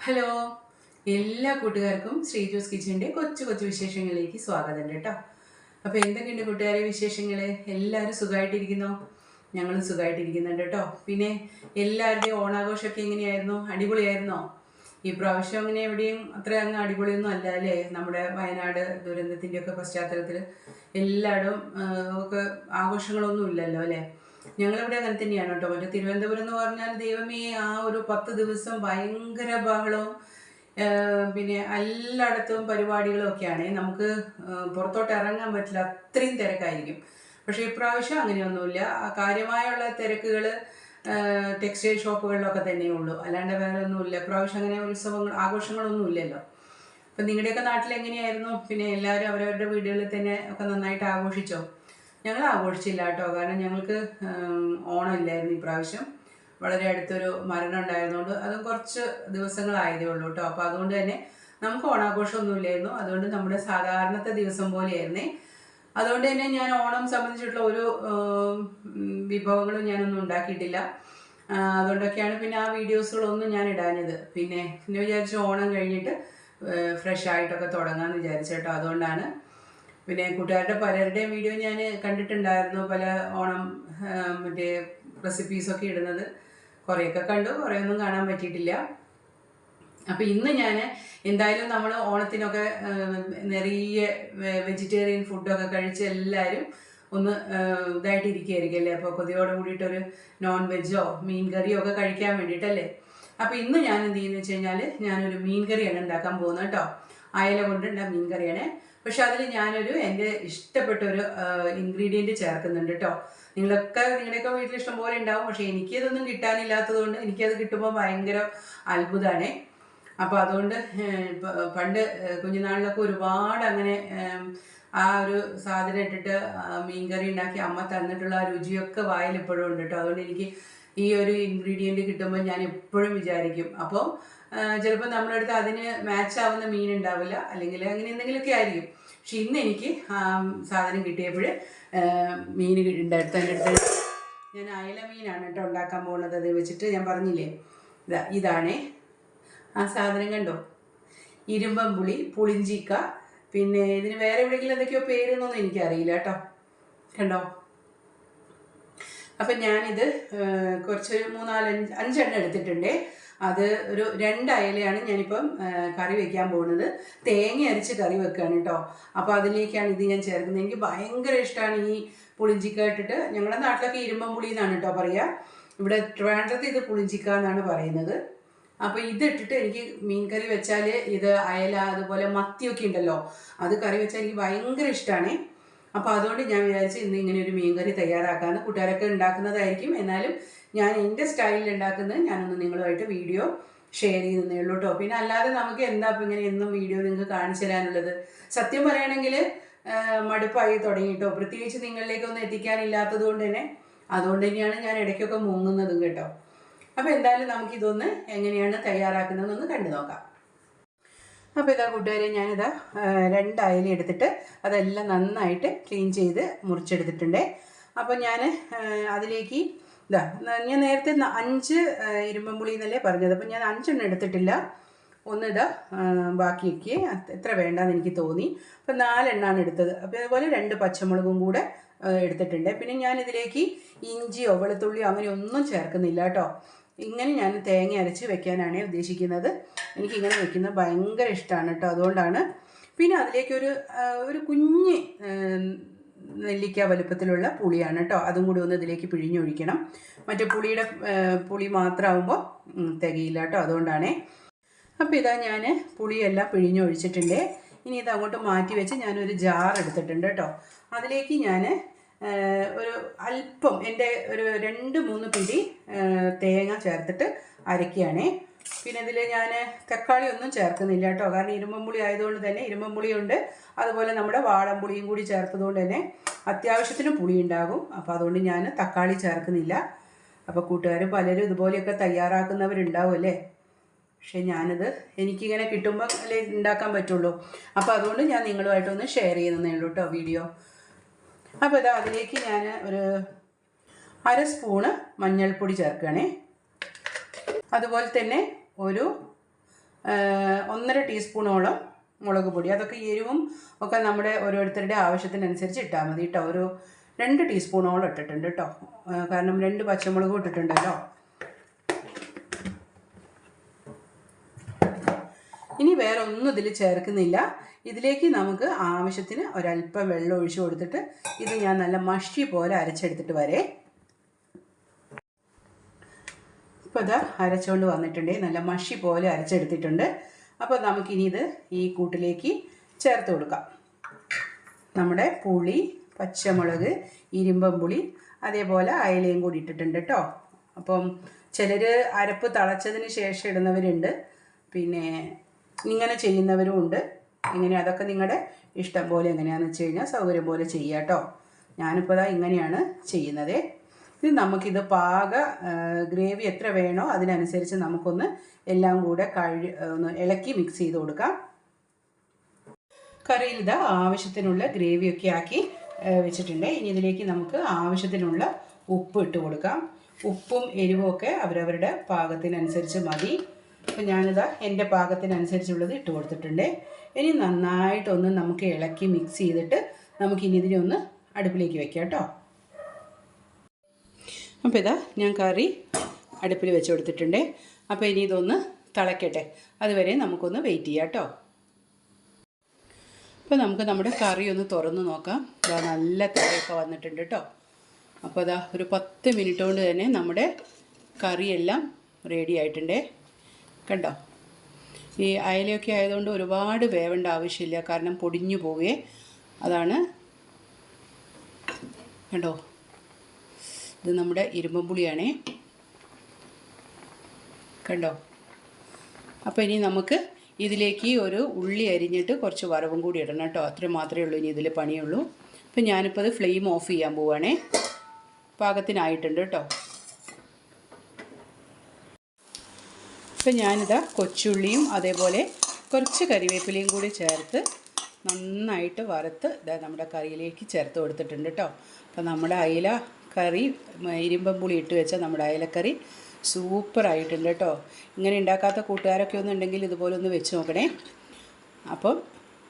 Hello. എല്ലാ കൂട്ടുകാർക്കും ശ്രീ ജോസ് കിച്ചന്റെ കൊച്ചു കൊച്ചു വിശേഷങ്ങളിലേക്ക് സ്വാഗതം കേട്ടോ. അപ്പോൾ എന്തൊക്കെയുണ്ട് കൂട്ടുകാരെ വിശേഷങ്ങൾ എല്ലാവരും സുഖമായിട്ടിരിക്കുന്നോ ഞങ്ങളും സുഖമായിട്ടിരിക്കുന്നുണ്ട് കേട്ടോ. പിന്നെ എല്ലാവരുടെയും ഓണാഘോഷമൊക്കെ എങ്ങനെയായിരുന്നു? അടിപൊളിയായിരുന്നോ? ഈ പ്രാവശ്യം അങ്ങനെ എവിടെയും അത്ര അങ്ങ് അടിപൊളിയൊന്നും അല്ല അല്ലേ? നമ്മുടെ വയനാട് ദുരന്തത്തിന്റെയൊക്കെ പശ്ചാത്തലത്തിൽ എല്ലായിടും ഒക്കെ ആഘോഷങ്ങളൊന്നും ഇല്ലല്ലോ അല്ലേ? ഞങ്ങളിവിടെ അങ്ങനെ തന്നെയാണ് കേട്ടോ. മറ്റേ തിരുവനന്തപുരം എന്ന് പറഞ്ഞാൽ ദൈവമേ ആ ഒരു പത്ത് ദിവസം ഭയങ്കര ബഹളവും പിന്നെ എല്ലായിടത്തും പരിപാടികളും ഒക്കെയാണ്. നമുക്ക് പുറത്തോട്ട് ഇറങ്ങാൻ പറ്റില്ല. അത്രയും തിരക്കായിരിക്കും. പക്ഷേ ഇപ്രാവശ്യം അങ്ങനെയൊന്നുമില്ല. കാര്യമായുള്ള തിരക്കുകൾ ടെക്സ്റ്റൈൽ ഷോപ്പുകളിലൊക്കെ തന്നെയേ ഉള്ളൂ. അല്ലാണ്ട് വേറെ ഒന്നുമില്ല ഇപ്രാവശ്യം അങ്ങനെ ഉത്സവങ്ങൾ ആഘോഷങ്ങളൊന്നും ഇല്ലല്ലോ. അപ്പം നിങ്ങളുടെയൊക്കെ നാട്ടിൽ എങ്ങനെയായിരുന്നു പിന്നെ എല്ലാവരും അവരവരുടെ വീടുകളിൽ തന്നെ ഒക്കെ നന്നായിട്ട് ആഘോഷിച്ചോ? ഞങ്ങൾ ആഘോഷിച്ചില്ല കേട്ടോ. കാരണം ഞങ്ങൾക്ക് ഓണം ഇല്ലായിരുന്നു ഇപ്രാവശ്യം. വളരെ അടുത്തൊരു മരണം ഉണ്ടായിരുന്നുകൊണ്ട് അത് കുറച്ച് ദിവസങ്ങളായതേ ഉള്ളൂ കേട്ടോ. അപ്പോൾ അതുകൊണ്ട് തന്നെ നമുക്ക് ഓണാഘോഷമൊന്നും ഇല്ലായിരുന്നു. അതുകൊണ്ട് നമ്മുടെ സാധാരണത്തെ ദിവസം പോലെയായിരുന്നേ. അതുകൊണ്ട് തന്നെ ഞാൻ ഓണം സംബന്ധിച്ചിട്ടുള്ള ഒരു വിഭവങ്ങളും ഞാനൊന്നും ഉണ്ടാക്കിയിട്ടില്ല. അതുകൊണ്ടൊക്കെയാണ് പിന്നെ ആ വീഡിയോസുകളൊന്നും ഞാൻ ഇടാഞ്ഞത്. പിന്നെ പിന്നെ വിചാരിച്ചു ഓണം കഴിഞ്ഞിട്ട് ഫ്രഷ് ആയിട്ടൊക്കെ തുടങ്ങാമെന്ന് വിചാരിച്ചു കേട്ടോ. അതുകൊണ്ടാണ് പിന്നെ കൂട്ടുകാരുടെ പലരുടെയും വീഡിയോ ഞാൻ കണ്ടിട്ടുണ്ടായിരുന്നു. പല ഓണം മറ്റേ റെസിപ്പീസൊക്കെ ഇടുന്നത്. കുറേയൊക്കെ കണ്ടു കുറേയൊന്നും കാണാൻ പറ്റിയിട്ടില്ല. അപ്പോൾ ഇന്ന് ഞാൻ എന്തായാലും നമ്മൾ ഓണത്തിനൊക്കെ നിറയ വെജിറ്റേറിയൻ ഫുഡൊക്കെ കഴിച്ച് എല്ലാവരും ഒന്ന് ഇതായിട്ട് ഇരിക്കുകയായിരിക്കും അല്ലേ? അപ്പോൾ കൊതിയോട് കൂടിയിട്ടൊരു നോൺ വെജോ മീൻ കറിയോ ഒക്കെ കഴിക്കാൻ വേണ്ടിയിട്ടല്ലേ? അപ്പോൾ ഇന്ന് ഞാൻ എന്ത് ചെയ്യുന്നു വെച്ച് കഴിഞ്ഞാൽ ഞാനൊരു മീൻ കറിയാണ് ഉണ്ടാക്കാൻ പോകുന്നത് കേട്ടോ. അയല കൊണ്ടുണ്ട മീൻ കറിയാണ് പക്ഷെ അതിൽ ഞാനൊരു എന്റെ ഇഷ്ടപ്പെട്ട ഒരു ഇൻഗ്രീഡിയന്റ് ചേർക്കുന്നുണ്ട് കേട്ടോ നിങ്ങളൊക്കെ നിങ്ങളുടെയൊക്കെ വീട്ടിൽ ഇഷ്ടം പോലെ ഉണ്ടാവും. പക്ഷേ എനിക്കതൊന്നും കിട്ടാനില്ലാത്തതുകൊണ്ട് എനിക്കത് കിട്ടുമ്പോൾ ഭയങ്കര അത്ഭുതമാണ് അപ്പോൾ അതുകൊണ്ട് പണ്ട് കുഞ്ഞുനാളിലൊക്കെ ഒരുപാട് അങ്ങനെ ആ ഒരു സാധനം ഇട്ടിട്ട് മീൻകറി ഉണ്ടാക്കി അമ്മ തന്നിട്ടുള്ള ആ രുചിയൊക്കെ വായിൽ ഇപ്പോഴും ഉണ്ട് കേട്ടോ അതുകൊണ്ട് എനിക്ക് ഈ ഒരു ഇൻഗ്രീഡിയന്റ് കിട്ടുമ്പോൾ ഞാൻ എപ്പോഴും വിചാരിക്കും. അപ്പോൾ ചിലപ്പോൾ നമ്മളെടുത്ത് അതിന് മാച്ച് ആവുന്ന മീൻ ഉണ്ടാവില്ല. അല്ലെങ്കിൽ അങ്ങനെ എന്തെങ്കിലുമൊക്കെ ആയിരിക്കും. പക്ഷെ ഇന്ന് എനിക്ക് സാധനം കിട്ടിയപ്പോൾ മീൻ ഉണ്ടായിരുന്നു എന്റെ അടുത്ത് ഞാൻ അയല മീനാണ് കേട്ടോ ഉണ്ടാക്കാൻ പോകുന്നത്. അത് വെച്ചിട്ട് ഞാൻ പറഞ്ഞില്ലേ? ഇതാ ഇതാണേ. ആ സാധനം കണ്ടോ? ഇരുമ്പം പുളി പുളിഞ്ചിക്ക. പിന്നെ ഇതിന് വേറെ എവിടെയെങ്കിലും എന്തൊക്കെയോ പേരെന്നൊന്നും എനിക്കറിയില്ല കേട്ടോ. കണ്ടോ? അപ്പം ഞാനിത് കുറച്ച് മൂന്നാൽ അഞ്ച് അഞ്ചെണ്ണം എടുത്തിട്ടുണ്ട്. അത് ഒരു രണ്ട് അയലയാണ് ഞാനിപ്പം കറി വെക്കാൻ പോകുന്നത് തേങ്ങ അരിച്ച് കറി വെക്കുകയാണ് കേട്ടോ അപ്പോൾ അതിലേക്കാണ് ഇത് ഞാൻ ചേർക്കുന്നത്. എനിക്ക് ഭയങ്കര ഇഷ്ടമാണ് ഈ പുളിഞ്ചിക്ക ഇട്ടിട്ട്. ഞങ്ങളുടെ നാട്ടിലൊക്കെ ഇരുമ്പം പുളി എന്നാണ് കേട്ടോ പറയുക ഇവിടെ ട്രിവാൻഡ്രത്ത് ഇത് പുളിഞ്ചിക്ക എന്നാണ് പറയുന്നത്. അപ്പോൾ ഇതിട്ടിട്ട് എനിക്ക് മീൻ കറി വെച്ചാൽ ഇത് അയല അതുപോലെ മത്തിയൊക്കെ ഉണ്ടല്ലോ. അത് കറി വെച്ചാൽ എനിക്ക് ഭയങ്കര ഇഷ്ടമാണ് അപ്പോൾ അതുകൊണ്ട് ഞാൻ വിചാരിച്ചു ഇന്ന് ഇങ്ങനെ ഒരു മീൻകറി തയ്യാറാക്കാമെന്ന് കൂട്ടുകാരൊക്കെ ഉണ്ടാക്കുന്നതായിരിക്കും. എന്നാലും ഞാൻ എന്റെ സ്റ്റൈലിൽ ഉണ്ടാക്കുന്നത് ഞാനൊന്ന് നിങ്ങളുമായിട്ട് വീഡിയോ ഷെയർ ചെയ്യുന്നേ ഉള്ളൂ കേട്ടോ പിന്നെ അല്ലാതെ നമുക്ക് എന്താ ഇപ്പം ഇങ്ങനെ എന്നും വീഡിയോ നിങ്ങൾക്ക് കാണിച്ചു തരാനുള്ളത്? സത്യം പറയുകയാണെങ്കിൽ മടുപ്പായി തുടങ്ങിയിട്ടോ പ്രത്യേകിച്ച് നിങ്ങളിലേക്കൊന്നും എത്തിക്കാനില്ലാത്തത് കൊണ്ട് തന്നെ അതുകൊണ്ട് തന്നെയാണ് ഞാൻ ഇടയ്ക്കൊക്കെ മുങ്ങുന്നതും കേട്ടോ. അപ്പോൾ എന്തായാലും നമുക്കിതൊന്ന് എങ്ങനെയാണ് തയ്യാറാക്കുന്നതെന്നൊന്ന് കണ്ടു നോക്കാം. അപ്പോൾ ഇതാ കൂട്ടുകാരെ ഞാനിതാ രണ്ട് അയല എടുത്തിട്ട് അതെല്ലാം നന്നായിട്ട് ക്ലീൻ ചെയ്ത് മുറിച്ചെടുത്തിട്ടുണ്ട്. അപ്പോൾ ഞാൻ അതിലേക്ക് ഇതാ ഞാൻ നേരത്തെ അഞ്ച് ഇരുമ്പമ്പുളി എന്നല്ലേ പറഞ്ഞത്. അപ്പോൾ ഞാൻ അഞ്ചെണ്ണം എടുത്തിട്ടില്ല. ഒന്ന് ഇതാ ബാക്കിയൊക്കെ എത്ര വേണ്ടാന്ന് എനിക്ക് തോന്നി. അപ്പോൾ നാലെണ്ണമാണ് എടുത്തത്. അപ്പോൾ അതുപോലെ രണ്ട് പച്ചമുളകും കൂടെ എടുത്തിട്ടുണ്ട്. പിന്നെ ഞാൻ ഇതിലേക്ക് ഇഞ്ചിയോ വെളുത്തുള്ളിയോ അങ്ങനെ ഒന്നും ചേർക്കുന്നില്ല കേട്ടോ. ഇങ്ങനെ ഞാൻ തേങ്ങ അരച്ച് വെക്കാനാണ് ഉദ്ദേശിക്കുന്നത്. എനിക്കിങ്ങനെ വെക്കുന്നത് ഭയങ്കര ഇഷ്ടമാണ് കേട്ടോ. അതുകൊണ്ടാണ്. പിന്നെ അതിലേക്ക് ഒരു ഒരു കുഞ്ഞ് നെല്ലിക്ക വലുപ്പത്തിലുള്ള പുളിയാണ് കേട്ടോ. അതും കൂടി ഒന്ന് ഇതിലേക്ക് പിഴിഞ്ഞൊഴിക്കണം. മറ്റേ പുളിയുടെ പുളി മാത്രമാകുമ്പോൾ തികയില്ല കേട്ടോ. അതുകൊണ്ടാണേ. അപ്പോൾ ഇതാ ഞാൻ പുളിയെല്ലാം പിഴിഞ്ഞൊഴിച്ചിട്ടുണ്ട്. ഇനി ഇത് അങ്ങോട്ട് മാറ്റി വെച്ച് ഞാനൊരു ജാർ എടുത്തിട്ടുണ്ട് കേട്ടോ. അതിലേക്ക് ഞാൻ ഒരു അല്പം എന്റെ ഒരു രണ്ട് മൂന്ന് പിടി തേങ്ങ ചേർത്തിട്ട് അരയ്ക്കുകയാണേ. പിന്നെ ഇതിൽ ഞാൻ തക്കാളി ഒന്നും ചേർക്കുന്നില്ല കേട്ടോ. കാരണം ഇരുമ്പമ്പുളി ആയതുകൊണ്ട് തന്നെ ഇരുമ്പമ്പുളിയുണ്ട് അതുപോലെ നമ്മുടെ വാടമ്പുളിയും കൂടി ചേർത്തതുകൊണ്ട് തന്നെ അത്യാവശ്യത്തിന് പുളി ഉണ്ടാകും. അപ്പോൾ അതുകൊണ്ട് ഞാൻ തക്കാളി ചേർക്കുന്നില്ല. അപ്പോൾ കൂട്ടുകാർ പലരും ഇതുപോലെയൊക്കെ തയ്യാറാക്കുന്നവരുണ്ടാവും അല്ലേ? പക്ഷേ ഞാനത് എനിക്കിങ്ങനെ കിട്ടുമ്പോൾ അല്ലേ ഉണ്ടാക്കാൻ പറ്റുള്ളൂ. അപ്പോൾ അതുകൊണ്ട് ഞാൻ നിങ്ങളുമായിട്ടൊന്ന് ഷെയർ ചെയ്യുന്നതേ ഉള്ളൂ കേട്ടോ വീഡിയോ. അപ്പോൾ ഇതാ അതിലേക്ക് ഞാൻ ഒരു അര സ്പൂണ് മഞ്ഞൾപ്പൊടി ചേർക്കുകയാണേ. അതുപോലെ തന്നെ ഒരു ഒന്നര ടീസ്പൂണോളം മുളക് പൊടി. അതൊക്കെ എരിവും ഒക്കെ നമ്മുടെ ഓരോരുത്തരുടെ ആവശ്യത്തിനനുസരിച്ച് ഇട്ടാൽ മതി കേട്ടോ. ഒരു രണ്ട് ടീസ്പൂണോളം ഇട്ടിട്ടുണ്ട് കേട്ടോ. കാരണം രണ്ട് പച്ചമുളകും ഇട്ടിട്ടുണ്ടല്ലോ. ഇനി വേറെ ഒന്നും ഇതിൽ ചേർക്കുന്നില്ല. ഇതിലേക്ക് നമുക്ക് ആവശ്യത്തിന് ഒരല്പം വെള്ളം ഒഴിച്ചു കൊടുത്തിട്ട് ഇത് ഞാൻ നല്ല മഷി പോലെ അരച്ചെടുത്തിട്ട് വരെ. ഇപ്പോൾ ഇത് അരച്ചുകൊണ്ട് വന്നിട്ടുണ്ട്. നല്ല മഷി പോലെ അരച്ചെടുത്തിട്ടുണ്ട്. അപ്പോൾ നമുക്കിനി ഇത് ഈ കൂട്ടിലേക്ക് ചേർത്ത് കൊടുക്കാം. നമ്മുടെ പുളി പച്ചമുളക് ഇരുമ്പം പുളി അതേപോലെ അയലയും കൂടി ഇട്ടിട്ടുണ്ട് കേട്ടോ. അപ്പം ചിലർ അരപ്പ് തളച്ചതിന് ശേഷം ഇടുന്നവരുണ്ട്. പിന്നെ ഇങ്ങനെ ചെയ്യുന്നവരും ഉണ്ട്. ഇങ്ങനെ അതൊക്കെ നിങ്ങളുടെ ഇഷ്ടം പോലെ എങ്ങനെയാണെന്ന് വെച്ച് കഴിഞ്ഞാൽ സൗകര്യം പോലെ ചെയ്യുക കേട്ടോ ഞാനിപ്പോൾ ഇതാ ഇങ്ങനെയാണ് ചെയ്യുന്നത്. ഇനി നമുക്കിത് പാക ഗ്രേവി എത്ര വേണോ അതിനനുസരിച്ച് നമുക്കൊന്ന് എല്ലാം കൂടെ കഴി ഒന്ന് ഇളക്കി മിക്സ് ചെയ്ത് കൊടുക്കാം. കറിയിൽ ഇത് ആവശ്യത്തിനുള്ള ഗ്രേവിയൊക്കെ ആക്കി വെച്ചിട്ടുണ്ട്. ഇനി ഇതിലേക്ക് നമുക്ക് ആവശ്യത്തിനുള്ള ഉപ്പ് ഇട്ട് കൊടുക്കാം. ഉപ്പും എരിവും ഒക്കെ അവരവരുടെ പാകത്തിനനുസരിച്ച് മതി. അപ്പം ഞാനിതാ എന്റെ പാകത്തിനനുസരിച്ചുള്ളത് ഇട്ട് കൊടുത്തിട്ടുണ്ട്. ഇനി നന്നായിട്ടൊന്ന് നമുക്ക് ഇളക്കി മിക്സ് ചെയ്തിട്ട് നമുക്കിനി ഇതിനെ ഒന്ന് അടുപ്പിലേക്ക് വെക്കാം കേട്ടോ. അപ്പോൾ ഇതാ ഞാൻ കറി അടുപ്പിൽ വെച്ച് കൊടുത്തിട്ടുണ്ട്. അപ്പോൾ ഇനി ഇതൊന്ന് തിളയ്ക്കട്ടെ അതുവരെ നമുക്കൊന്ന് വെയിറ്റ് ചെയ്യാം കേട്ടോ. അപ്പോൾ നമുക്ക് നമ്മുടെ കറി ഒന്ന് തുറന്ന് നോക്കാം. ഇതാ നല്ല തിളയൊക്കെ വന്നിട്ടുണ്ട് കേട്ടോ. അപ്പോൾ അതാ ഒരു പത്ത് മിനിറ്റ് കൊണ്ട് തന്നെ നമ്മുടെ കറിയെല്ലാം റെഡി ആയിട്ടുണ്ട്. കണ്ടോ? ഈ അയലയൊക്കെ ആയതുകൊണ്ട് ഒരുപാട് വേവേണ്ട ആവശ്യമില്ല. കാരണം പൊടിഞ്ഞു പോവേ. അതാണ്. കണ്ടോ? ഇത് നമ്മുടെ ഇരുമ്പമ്പുളിയാണേ കണ്ടോ? അപ്പോൾ ഇനി നമുക്ക് ഇതിലേക്ക് ഒരു ഉള്ളി അരിഞ്ഞിട്ട് കുറച്ച് വറവും കൂടി ഇടണം കേട്ടോ. അത്രയും മാത്രമേ ഉള്ളൂ. ഇനി ഇതിൽ പണിയുള്ളൂ. അപ്പം ഞാനിപ്പോൾ അത് ഫ്ലെയിം ഓഫ് ചെയ്യാൻ പോവുകയാണേ പാകത്തിനായിട്ടുണ്ട് കേട്ടോ. ഇപ്പം ഞാനിതാ കൊച്ചുള്ളിയും അതേപോലെ കുറച്ച് കരിവേപ്പിലയും കൂടി ചേർത്ത് നന്നായിട്ട് വറുത്ത് ഇതാ നമ്മുടെ കറിയിലേക്ക് ചേർത്ത് കൊടുത്തിട്ടുണ്ട് കേട്ടോ. അപ്പം നമ്മുടെ അയില കറി ഇരുമ്പം പുളി ഇട്ട് വെച്ച നമ്മുടെ അയലക്കറി സൂപ്പറായിട്ടുണ്ട് കേട്ടോ. ഇങ്ങനെ ഉണ്ടാക്കാത്ത കൂട്ടുകാരൊക്കെ ഒന്നും ഉണ്ടെങ്കിൽ ഇതുപോലെ ഒന്ന് വെച്ച് നോക്കണേ. അപ്പം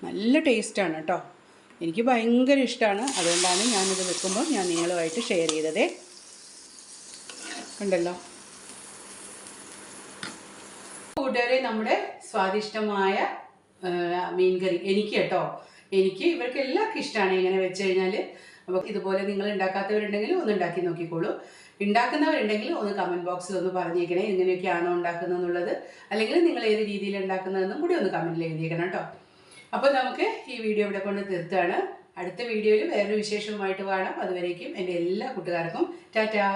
നല്ല ടേസ്റ്റാണ് കേട്ടോ. എനിക്ക് ഭയങ്കര ഇഷ്ടമാണ് അതുകൊണ്ടാണ് ഞാനിത് വെക്കുമ്പോൾ ഞാൻ നിങ്ങളുമായിട്ട് ഷെയർ ചെയ്തതേ. കണ്ടല്ലോ. കൂട്ടുകാരെ നമ്മുടെ സ്വാദിഷ്ടമായ മീൻകറി. എനിക്ക് കേട്ടോ. എനിക്ക് ഇവർക്ക് എല്ലാവർക്കും ഇഷ്ടമാണ് ഇങ്ങനെ വെച്ച് കഴിഞ്ഞാൽ അപ്പോൾ ഇതുപോലെ നിങ്ങൾ ഉണ്ടാക്കാത്തവരുണ്ടെങ്കിൽ ഒന്ന് ഉണ്ടാക്കി നോക്കിക്കോളൂ. ഉണ്ടാക്കുന്നവരുണ്ടെങ്കിൽ ഒന്ന് കമന്റ് ബോക്സിൽ ഒന്ന് പറഞ്ഞേക്കണേ ഇങ്ങനെയൊക്കെയാണോ ഉണ്ടാക്കുന്നതെന്നുള്ളത്. അല്ലെങ്കിൽ നിങ്ങൾ ഏത് രീതിയിൽ ഉണ്ടാക്കുന്നതെന്നും കൂടി ഒന്ന് കമന്റിൽ എഴുതിയേക്കണം കേട്ടോ. അപ്പോൾ നമുക്ക് ഈ വീഡിയോ ഇവിടെ കൊണ്ട് തീർത്താണ്. അടുത്ത വീഡിയോയിൽ വേറൊരു വിശേഷവുമായിട്ട് കാണാം. അതുവരേക്കും എന്റെ എല്ലാ കൂട്ടുകാർക്കും. ടാറ്റാ.